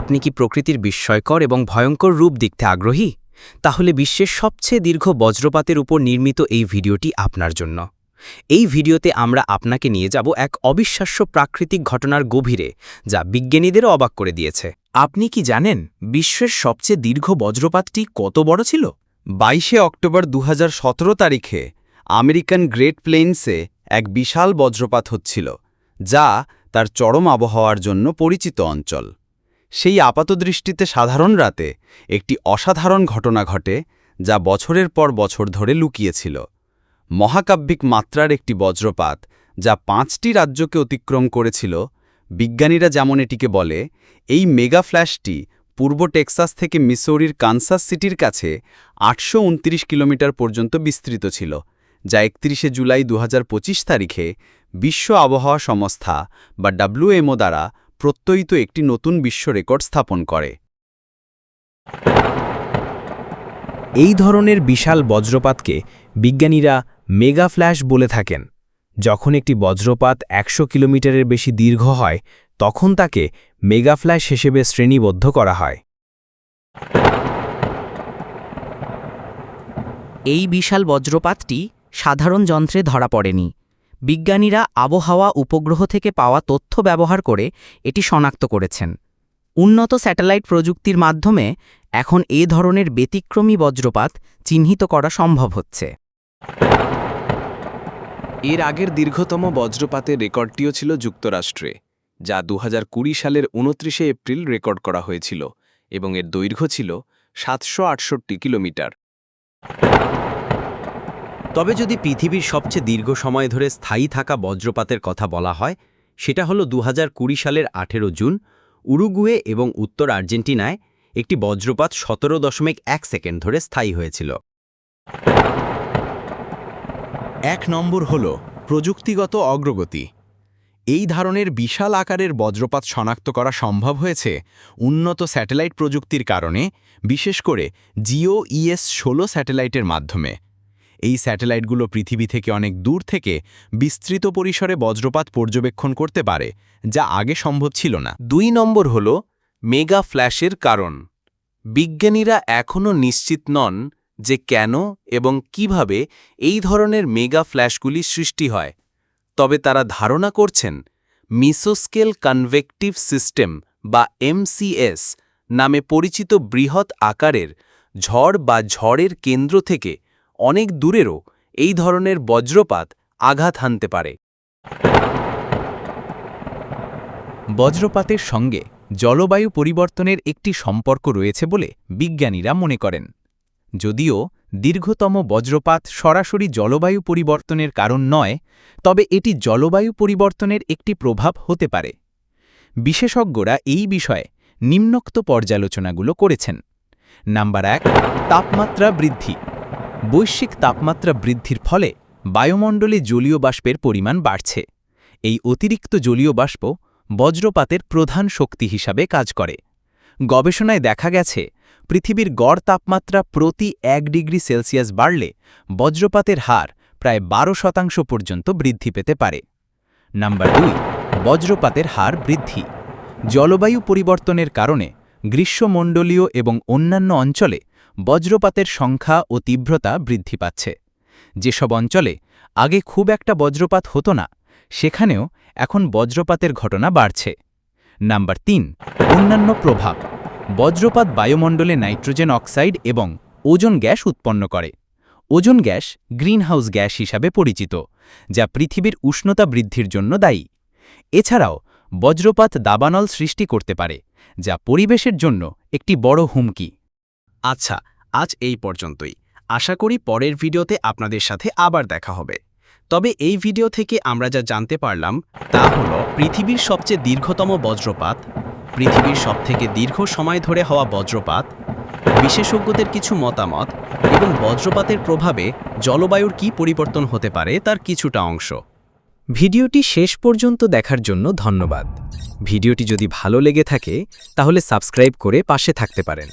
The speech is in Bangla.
আপনি কি প্রকৃতির বিস্ময়কর এবং ভয়ঙ্কর রূপ দেখতে আগ্রহী? তাহলে বিশ্বের সবচেয়ে দীর্ঘ বজ্রপাতের উপর নির্মিত এই ভিডিওটি আপনার জন্য। এই ভিডিওতে আমরা আপনাকে নিয়ে যাব এক অবিশ্বাস্য প্রাকৃতিক ঘটনার গভীরে, যা বিজ্ঞানীদেরও অবাক করে দিয়েছে। আপনি কি জানেন বিশ্বের সবচেয়ে দীর্ঘ বজ্রপাতটি কত বড় ছিল? বাইশে অক্টোবর দু হাজার সতেরো তারিখে আমেরিকান গ্রেট প্লেইনসে এক বিশাল বজ্রপাত হচ্ছিল, যা তার চরম আবহাওয়ার জন্য পরিচিত অঞ্চল। সেই আপাতদৃষ্টিতে সাধারণ রাতে একটি অসাধারণ ঘটনা ঘটে যা বছরের পর বছর ধরে লুকিয়েছিল। মহাকাব্যিক মাত্রার একটি বজ্রপাত যা পাঁচটি রাজ্যকে অতিক্রম করেছিল, বিজ্ঞানীরা যেমন এটিকে বলে, এই মেগা ফ্ল্যাশটি পূর্ব টেক্সাস থেকে মিসৌরির কানসাস সিটির কাছে আটশো উনত্রিশ কিলোমিটার পর্যন্ত বিস্তৃত ছিল, যা একত্রিশে জুলাই দু হাজার পঁচিশ তারিখে বিশ্ব আবহাওয়া সংস্থা বা ডাব্লিউএমও দ্বারা প্রত্যয়িত একটি নতুন বিশ্ব রেকর্ড স্থাপন করে। এই ধরনের বিশাল বজ্রপাতকে বিজ্ঞানীরা মেগা ফ্ল্যাশ বলে থাকেন। যখন একটি বজ্রপাত একশো কিলোমিটারের বেশি দীর্ঘ হয়, তখন তাকে মেগা ফ্ল্যাশ হিসেবে শ্রেণীবদ্ধ করা হয়। এই বিশাল বজ্রপাতটি সাধারণ যন্ত্রে ধরা পড়েনি। বিজ্ঞানীরা আবহাওয়া উপগ্রহ থেকে পাওয়া তথ্য ব্যবহার করে এটি শনাক্ত করেছেন। উন্নত স্যাটেলাইট প্রযুক্তির মাধ্যমে এখন এ ধরনের ব্যতিক্রমী বজ্রপাত চিহ্নিত করা সম্ভব হচ্ছে। এর আগের দীর্ঘতম বজ্রপাতের রেকর্ডটিও ছিল যুক্তরাষ্ট্রে, যা দু হাজার কুড়ি সালের উনত্রিশে এপ্রিল রেকর্ড করা হয়েছিল এবং এর দৈর্ঘ্য ছিল সাতশো আটষট্টি কিলোমিটার। তবে যদি পৃথিবীর সবচেয়ে দীর্ঘ সময় ধরে স্থায়ী থাকা বজ্রপাতের কথা বলা হয়, সেটা হলো দু হাজার কুড়ি সালের আঠেরো জুন, উরুগুয়ে এবং উত্তর আর্জেন্টিনায় একটি বজ্রপাত সতেরো দশমিক এক সেকেন্ড ধরে স্থায়ী হয়েছিল। এক নম্বর হল প্রযুক্তিগত অগ্রগতি। এই ধরনের বিশাল আকারের বজ্রপাত শনাক্ত করা সম্ভব হয়েছে উন্নত স্যাটেলাইট প্রযুক্তির কারণে, বিশেষ করে জিও ইএস ষোলো স্যাটেলাইটের মাধ্যমে। এই স্যাটেলাইটগুলো পৃথিবী থেকে অনেক দূর থেকে বিস্তৃত পরিসরে বজ্রপাত পর্যবেক্ষণ করতে পারে, যা আগে সম্ভব ছিল না। দুই নম্বর হল মেগা ফ্ল্যাশের কারণ। বিজ্ঞানীরা এখনও নিশ্চিত নন যে কেন এবং কীভাবে এই ধরনের মেগা ফ্ল্যাশগুলি সৃষ্টি হয়। তবে তারা ধারণা করছেন, মিসোস্কেল কনভেকটিভ সিস্টেম বা এমসিএস নামে পরিচিত বৃহৎ আকারের ঝড় বা ঝড়ের কেন্দ্র থেকে অনেক দূরেরও এই ধরনের বজ্রপাত আঘাত হানতে পারে। বজ্রপাতের সঙ্গে জলবায়ু পরিবর্তনের একটি সম্পর্ক রয়েছে বলে বিজ্ঞানীরা মনে করেন। যদিও দীর্ঘতম বজ্রপাত সরাসরি জলবায়ু পরিবর্তনের কারণ নয়, তবে এটি জলবায়ু পরিবর্তনের একটি প্রভাব হতে পারে। বিশেষজ্ঞরা এই বিষয়ে নিম্নোক্ত পর্যালোচনাগুলো করেছেন। নাম্বার এক, তাপমাত্রা বৃদ্ধি। বৈশ্বিক তাপমাত্রা বৃদ্ধির ফলে বায়ুমণ্ডলে জলীয় বাষ্পের পরিমাণ বাড়ছে। এই অতিরিক্ত জলীয় বাষ্প বজ্রপাতের প্রধান শক্তি হিসাবে কাজ করে। গবেষণায় দেখা গেছে, পৃথিবীর গড় তাপমাত্রা প্রতি এক ডিগ্রি সেলসিয়াস বাড়লে বজ্রপাতের হার প্রায় বারো শতাংশ পর্যন্ত বৃদ্ধি পেতে পারে। নাম্বার দুই, বজ্রপাতের হার বৃদ্ধি। জলবায়ু পরিবর্তনের কারণে গ্রীষ্মমণ্ডলীয় এবং অন্যান্য অঞ্চলে বজ্রপাতের সংখ্যা ও তীব্রতা বৃদ্ধি পাচ্ছে। যেসব অঞ্চলে আগে খুব একটা বজ্রপাত হতো না, সেখানেও এখন বজ্রপাতের ঘটনা বাড়ছে। নাম্বার তিন, অন্যান্য প্রভাব। বজ্রপাত বায়ুমণ্ডলে নাইট্রোজেন অক্সাইড এবং ওজন গ্যাস উৎপন্ন করে। ওজন গ্যাস গ্রিনহাউস গ্যাস হিসাবে পরিচিত, যা পৃথিবীর উষ্ণতা বৃদ্ধির জন্য দায়ী। এছাড়াও বজ্রপাত দাবানল সৃষ্টি করতে পারে, যা পরিবেশের জন্য একটি বড় হুমকি। আচ্ছা আজ এই পর্যন্তই। আশা করি পরের ভিডিওতে আপনাদের সাথে আবার দেখা হবে। তবে এই ভিডিও থেকে আমরা যা জানতে পারলাম তা হল পৃথিবীর সবচেয়ে দীর্ঘতম বজ্রপাত, পৃথিবীর সবথেকে দীর্ঘ সময় ধরে হওয়া বজ্রপাত, বিশেষজ্ঞদের কিছু মতামত এবং বজ্রপাতের প্রভাবে জলবায়ুর কি পরিবর্তন হতে পারে তার কিছুটা অংশ। ভিডিওটি শেষ পর্যন্ত দেখার জন্য ধন্যবাদ। ভিডিওটি যদি ভালো লেগে থাকে তাহলে সাবস্ক্রাইব করে পাশে থাকতে পারেন।